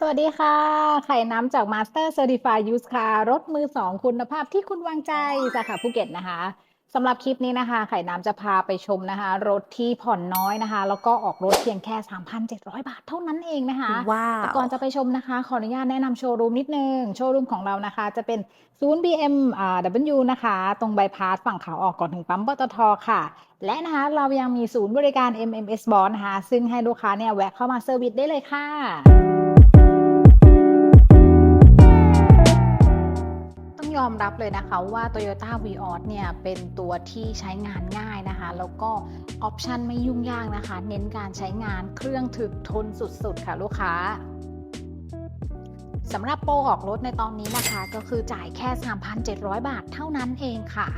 สวัสดีค่ะ ไข่น้ำจาก Master Certified Used Car รถมือ2คุณภาพที่คุณวางใจสาขาภูเก็ตนะคะสำหรับคลิปนี้นะคะ ไข่น้ำจะพาไปชมนะคะ รถที่ผ่อนน้อยนะคะ แล้วก็ออกรถเพียงแค่ 3,700 บาทเท่านั้นเองนะคะ ว้าแต่วก่อนจะไปชมนะคะ ขออนุญาตแนะนำโชว์รูมนิดนึง โชว์รูมของเรานะคะ จะเป็นศูนย์ BM อ่า W นะคะ ตรงบายพาสฝั่งขาออกก่อนถึงปั๊มปตทค่ะ และนะคะเรายังมีศูนย์บริการ MMS b o s นะคะ ซึ่งให้ลูกค้าเนี่ยแวะเข้ามาเซอร์วิสได้เลยค่ะ องยอมรับเลยนะคะว่า Toyota Vios เนี่ยเป็นตัวที่ใช้งานง่ายนะคะ แล้วก็ออปชันไม่ยุ่งยากนะคะ เน้นการใช้งานเครื่องถึกทนสุดๆ ค่ะลูกค้าสำหรับโปรออกรถในตอนนี้นะคะก็คือจ่ายแค่ 3,700 บาทเท่านั้นเองค่ะ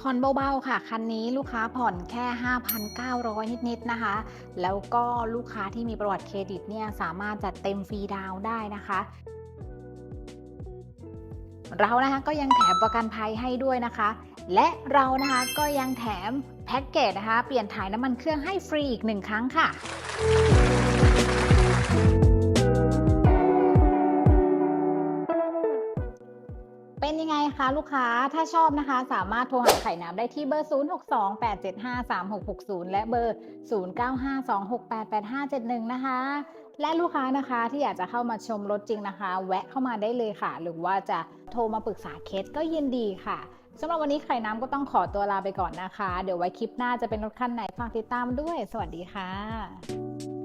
ผ่อนเบาๆค่ะ คันนี้ลูกค้าผ่อนแค่ 5,900 นิดๆนะคะ แล้วก็ลูกค้าที่มีประวัติเครดิตเนี่ยสามารถจัดเต็มฟรีดาวได้นะคะ เรานะคะก็ยังแถมประกันภัยให้ด้วยนะคะ และเรานะคะก็ยังแถมแพ็กเกจนะคะ เปลี่ยนถ่ายน้ำมันเครื่องให้ฟรีอีกหนึ่งครั้งค่ะ เป็นยังไงคะลูกค้า ถ้าชอบนะคะ สามารถโทรหาไข่น้ำได้ที่เบอร์ 0628753660 และเบอร์ 0952688571 นะคะ และลูกค้านะคะที่อยากจะเข้ามาชมรถจริงนะคะ แวะเข้ามาได้เลยค่ะ หรือว่าจะโทรมาปรึกษาเคสก็ยินดีค่ะสำหรับวันนี้ไข่น้ำก็ต้องขอตัวลาไปก่อนนะคะ เดี๋ยวไว้คลิปหน้าจะเป็นรถคันไหนฝากติดตามด้วย สวัสดีค่ะ